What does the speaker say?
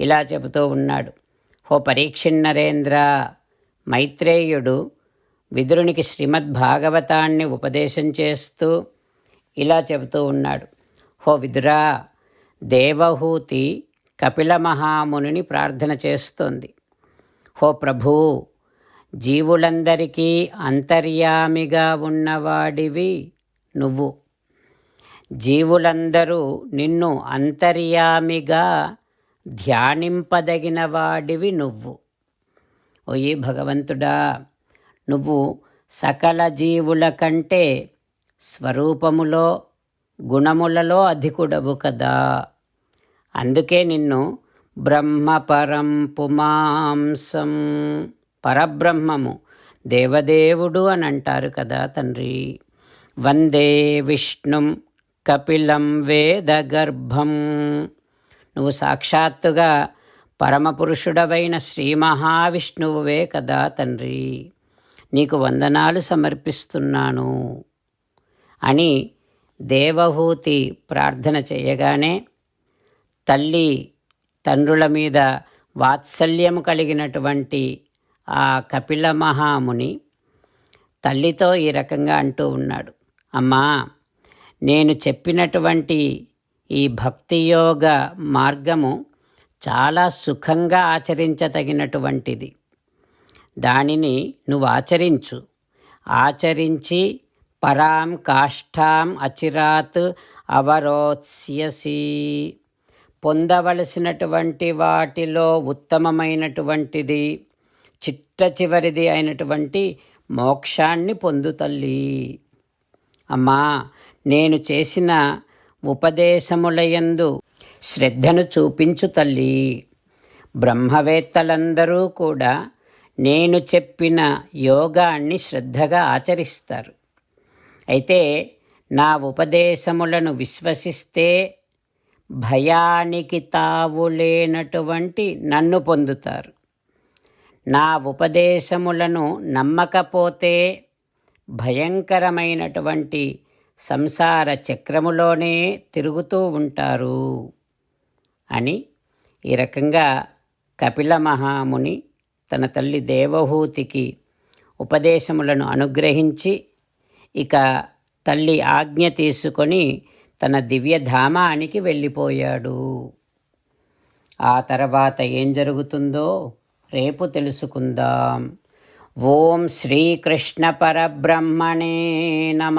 ఇలా చెబుతూ ఉన్నాడు. ఓ పరీక్షిన్నరేంద్ర మైత్రేయుడు విదురునికి శ్రీమద్భాగవతాన్ని ఉపదేశం చేస్తూ ఇలా చెబుతూ ఉన్నాడు. హో విదురా! దేవహూతి కపిల మహాముని ప్రార్థన చేస్తోంది. హో ప్రభూ! జీవులందరికీ అంతర్యామిగా ఉన్నవాడివి నువ్వు. జీవులందరూ నిన్ను అంతర్యామిగా ధ్యానింపదగిన వాడివి నువ్వు. ఓయి భగవంతుడా నువ్వు సకల జీవుల కంటే స్వరూపములో గుణములలో అధికుడవు కదా. అందుకే నిన్ను బ్రహ్మపరం పుమాంసం పరబ్రహ్మము దేవదేవుడు అని అంటారు కదా తండ్రి. వందే విష్ణుం కపిలం వేదగర్భం నువ్వు సాక్షాత్తుగా పరమపురుషుడవైన శ్రీ మహావిష్ణువువే కదా తండ్రి. నీకు వందనాలు సమర్పిస్తున్నాను అని దేవహూతి ప్రార్థన చేయగానే తల్లి తండ్రుల మీద వాత్సల్యము కలిగినటువంటి ఆ కపిల మహాముని తల్లితో ఈ రకంగా అంటూ ఉన్నాడు. అమ్మా నేను చెప్పినటువంటి ఈ భక్తియోగ మార్గము చాలా సుఖంగా ఆచరించతగినటువంటిది దానిని నువ్వు ఆచరించు ఆచరించి పరాం కాష్టాం అచిరాత్ అవరోత్స్యసి. పొందవలసినటువంటి వాటిలో ఉత్తమమైనటువంటిది చిట్ట చివరిది అయినటువంటి మోక్షాన్ని పొందుతల్లి అమ్మా నేను చేసిన ఉపదేశములయందు శ్రద్ధను చూపించు తల్లి. బ్రహ్మవేత్తలందరూ కూడా నేను చెప్పిన యోగాన్ని శ్రద్ధగా ఆచరిస్తారు. అయితే నా ఉపదేశములను విశ్వసిస్తే భయానికి తావులేనటువంటి నన్ను పొందుతారు. నా ఉపదేశములను నమ్మకపోతే భయంకరమైనటువంటి సంసార చక్రములోనే తిరుగుతూ ఉంటారు అని ఈ రకంగా కపిల మహాముని తన తల్లి దేవహూతికి ఉపదేశములను అనుగ్రహించి ఇక తల్లి ఆజ్ఞ తీసుకొని తన దివ్యధామానికి వెళ్ళిపోయాడు. ఆ తర్వాత ఏం జరుగుతుందో రేపు తెలుసుకుందాం. ఓం శ్రీకృష్ణ పరబ్రహ్మణే నమ.